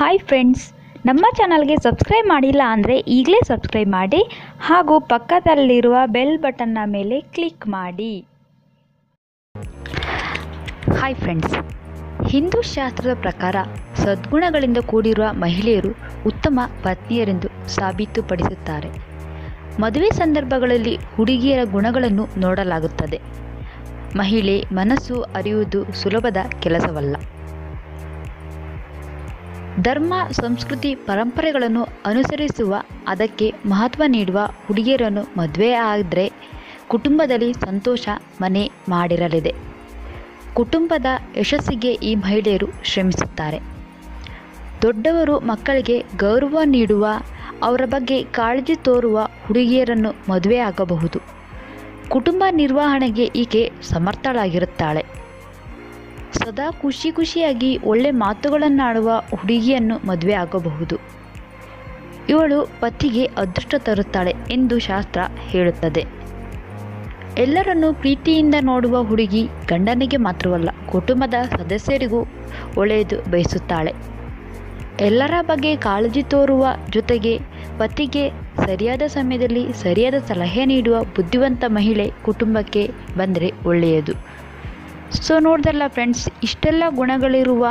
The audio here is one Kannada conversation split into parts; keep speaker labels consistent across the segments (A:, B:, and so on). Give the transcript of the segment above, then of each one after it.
A: ಹಾಯ್ ಫ್ರೆಂಡ್ಸ್ ನಮ್ಮ ಚಾನಲ್ಗೆ ಸಬ್ಸ್ಕ್ರೈಬ್ ಮಾಡಿಲ್ಲ ಅಂದರೆ ಈಗಲೇ ಸಬ್ಸ್ಕ್ರೈಬ್ ಮಾಡಿ ಹಾಗೂ ಪಕ್ಕದಲ್ಲಿರುವ ಬೆಲ್ ಬಟನ್ನ ಮೇಲೆ ಕ್ಲಿಕ್ ಮಾಡಿ. ಹಾಯ್ ಫ್ರೆಂಡ್ಸ್ ಹಿಂದೂ ಶಾಸ್ತ್ರದ ಪ್ರಕಾರ ಸದ್ಗುಣಗಳಿಂದ ಕೂಡಿರುವ ಮಹಿಳೆಯರು ಉತ್ತಮ ಪತ್ನಿಯರೆಂದು ಸಾಬೀತುಪಡಿಸುತ್ತಾರೆ. ಮದುವೆ ಸಂದರ್ಭಗಳಲ್ಲಿ ಹುಡುಗಿಯರ ಗುಣಗಳನ್ನು ನೋಡಲಾಗುತ್ತದೆ. ಮಹಿಳೆ ಮನಸ್ಸು ಅರಿಯುವುದು ಸುಲಭದ ಕೆಲಸವಲ್ಲ. ಧರ್ಮ, ಸಂಸ್ಕೃತಿ, ಪರಂಪರೆಗಳನ್ನು ಅನುಸರಿಸುವ, ಅದಕ್ಕೆ ಮಹತ್ವ ನೀಡುವ ಹುಡುಗಿಯರನ್ನು ಮದುವೆ ಆದರೆ ಕುಟುಂಬದಲ್ಲಿ ಸಂತೋಷ ಮನೆ ಮಾಡಿರಲಿದೆ. ಕುಟುಂಬದ ಯಶಸ್ಸಿಗೆ ಈ ಮಹಿಳೆಯರು ಶ್ರಮಿಸುತ್ತಾರೆ. ದೊಡ್ಡವರು ಮಕ್ಕಳಿಗೆ ಗೌರವ ನೀಡುವ, ಅವರ ಬಗ್ಗೆ ಕಾಳಜಿ ತೋರುವ ಹುಡುಗಿಯರನ್ನು ಮದುವೆ ಆಗಬಹುದು. ಕುಟುಂಬ ನಿರ್ವಹಣೆಗೆ ಈಕೆ ಸಮರ್ಥಳಾಗಿರುತ್ತಾಳೆ. ಸದಾ ಖುಷಿ ಖುಷಿಯಾಗಿ ಒಳ್ಳೆ ಮಾತುಗಳನ್ನಾಡುವ ಹುಡುಗಿಯನ್ನು ಮದುವೆ ಆಗಬಹುದು. ಇವಳು ಪತಿಗೆ ಅದೃಷ್ಟ ತರುತ್ತಾಳೆ ಎಂದು ಶಾಸ್ತ್ರ ಹೇಳುತ್ತದೆ. ಎಲ್ಲರನ್ನು ಪ್ರೀತಿಯಿಂದ ನೋಡುವ ಹುಡುಗಿ ಗಂಡನಿಗೆ ಮಾತ್ರವಲ್ಲ, ಕುಟುಂಬದ ಸದಸ್ಯರಿಗೂ ಒಳ್ಳೆಯದು ಬಯಸುತ್ತಾಳೆ. ಎಲ್ಲರ ಬಗ್ಗೆ ಕಾಳಜಿ ತೋರುವ ಜೊತೆಗೆ ಪತಿಗೆ ಸರಿಯಾದ ಸಮಯದಲ್ಲಿ ಸರಿಯಾದ ಸಲಹೆ ನೀಡುವ ಬುದ್ಧಿವಂತ ಮಹಿಳೆ ಕುಟುಂಬಕ್ಕೆ ಬಂದರೆ ಒಳ್ಳೆಯದು. ಸೊ ನೋಡ್ದಲ್ಲ ಫ್ರೆಂಡ್ಸ್ ಇಷ್ಟೆಲ್ಲ ಗುಣಗಳಿರುವ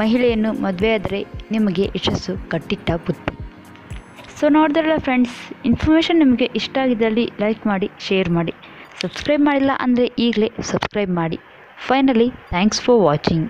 A: ಮಹಿಳೆಯನ್ನು ಮದುವೆಯಾದರೆ ನಿಮಗೆ ಯಶಸ್ಸು ಕಟ್ಟಿಟ್ಟ ಬುದ್ಧಿ. ಸೊ ನೋಡಿದ್ರಲ್ಲ ಫ್ರೆಂಡ್ಸ್ ಇನ್ಫಾರ್ಮೇಷನ್ ನಿಮಗೆ ಇಷ್ಟ ಆಗಿದ್ದಲ್ಲಿ ಲೈಕ್ ಮಾಡಿ ಶೇರ್ ಮಾಡಿ. ಸಬ್ಸ್ಕ್ರೈಬ್ ಮಾಡಿಲ್ಲ ಅಂದರೆ ಈಗಲೇ ಸಬ್ಸ್ಕ್ರೈಬ್ ಮಾಡಿ. Finally thanks for watching